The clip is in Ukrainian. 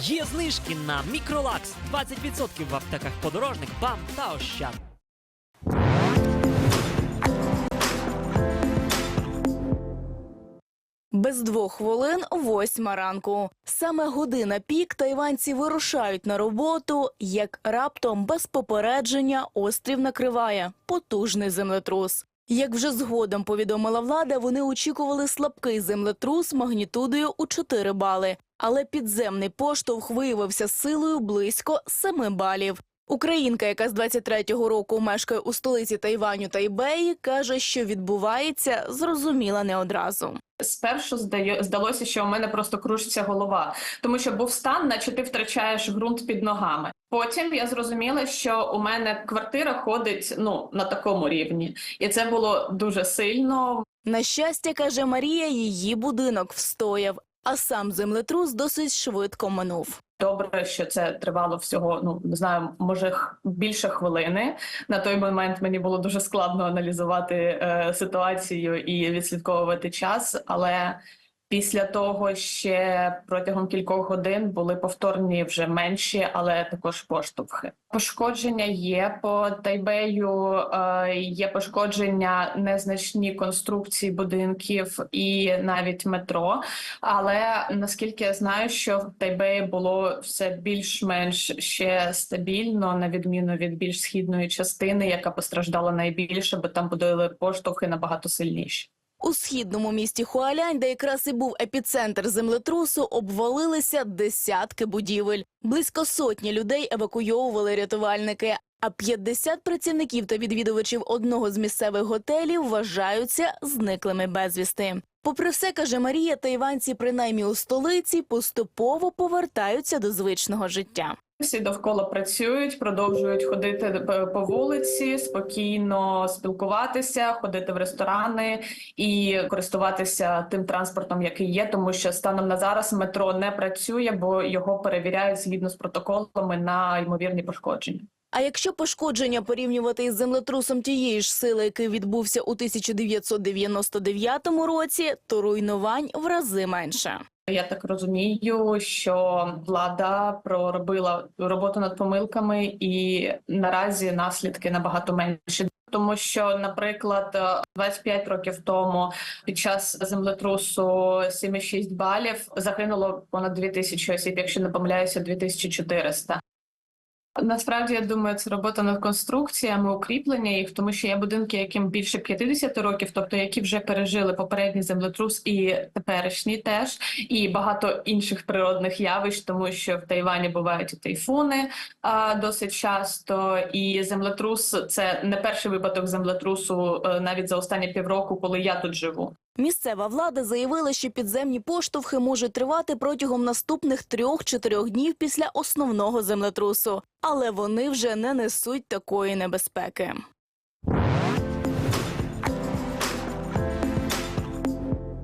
Є знижки на Мікролакс 20% в аптеках подорожник, БАМ та Ощад. Без двох хвилин восьма ранку. Саме година пік тайванці вирушають на роботу, як раптом без попередження острів накриває потужний землетрус. Як вже згодом повідомила влада, вони очікували слабкий землетрус магнітудою у 4 бали, але підземний поштовх виявився силою близько 7 балів. Українка, яка з 23-го року мешкає у столиці Тайваню Тайбеї, каже, що відбувається, зрозуміла не одразу. Спершу здалося, що у мене просто кружиться голова, тому що був стан, наче ти втрачаєш ґрунт під ногами. Потім я зрозуміла, що у мене квартира ходить ну на такому рівні, і це було дуже сильно. На щастя, каже Марія, її будинок встояв, а сам землетрус досить швидко минув. Добре, що це тривало всього. Ну не знаю, може більше хвилини. На той момент мені було дуже складно аналізувати е, ситуацію і відслідковувати час, але. Після того ще протягом кількох годин були повторні вже менші, але також поштовхи. Пошкодження є по Тайбею, е, є пошкодження незначні конструкції будинків і навіть метро. Але наскільки я знаю, що в Тайбеї було все більш-менш ще стабільно, на відміну від більш східної частини, яка постраждала найбільше, бо там будували поштовхи набагато сильніші. У східному місті Хуалянь, де якраз і був епіцентр землетрусу, обвалилися десятки будівель. Близько сотні людей евакуйовували рятувальники. А 50 працівників та відвідувачів одного з місцевих готелів вважаються зниклими безвісти. Попри все, каже Марія, тайванці, принаймні у столиці, поступово повертаються до звичного життя. Всі довкола працюють, продовжують ходити по вулиці, спокійно спілкуватися, ходити в ресторани і користуватися тим транспортом, який є, тому що станом на зараз метро не працює, бо його перевіряють згідно з протоколами на ймовірні пошкодження. А якщо пошкодження порівнювати із землетрусом тієї ж сили, який відбувся у 1999 році, то руйнувань в рази менше. Я так розумію, що влада проробила роботу над помилками, і наразі наслідки набагато менші. Тому що, наприклад, е, 25 років тому під час землетрусу 7,6 балів загинуло понад 2000 осіб, якщо не помиляюся, 2400. Насправді я думаю, це робота над конструкціями, укріплення їх, тому що є будинки, яким більше 50 років, тобто які вже пережили попередній землетрус і теперішній теж, і багато інших природних явищ, тому що в Тайвані бувають і тайфуни а, досить часто. І землетрус це не перший випадок землетрусу е, навіть за останні півроку, коли я тут живу. Місцева влада заявила, що підземні поштовхи можуть тривати протягом наступних трьох-чотирьох днів після основного землетрусу, але вони вже не несуть такої небезпеки.